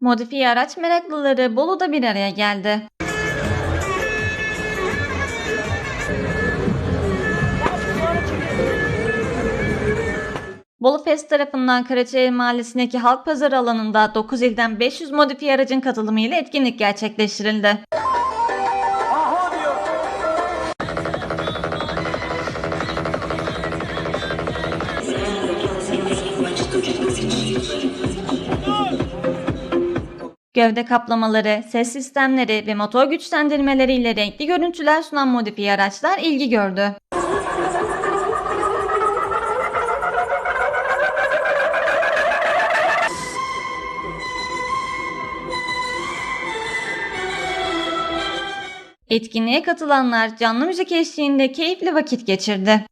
Modifiye araç meraklıları Bolu'da bir araya geldi. Bolu Fest tarafından Karaçay Mahallesi'ndeki halk pazarı alanında 9 ilden 500 modifiye aracın katılımıyla etkinlik gerçekleştirildi. Gövde kaplamaları, ses sistemleri ve motor güçlendirmeleriyle renkli görüntüler sunan modifiye araçlar ilgi gördü. Etkinliğe katılanlar canlı müzik eşliğinde keyifli vakit geçirdi.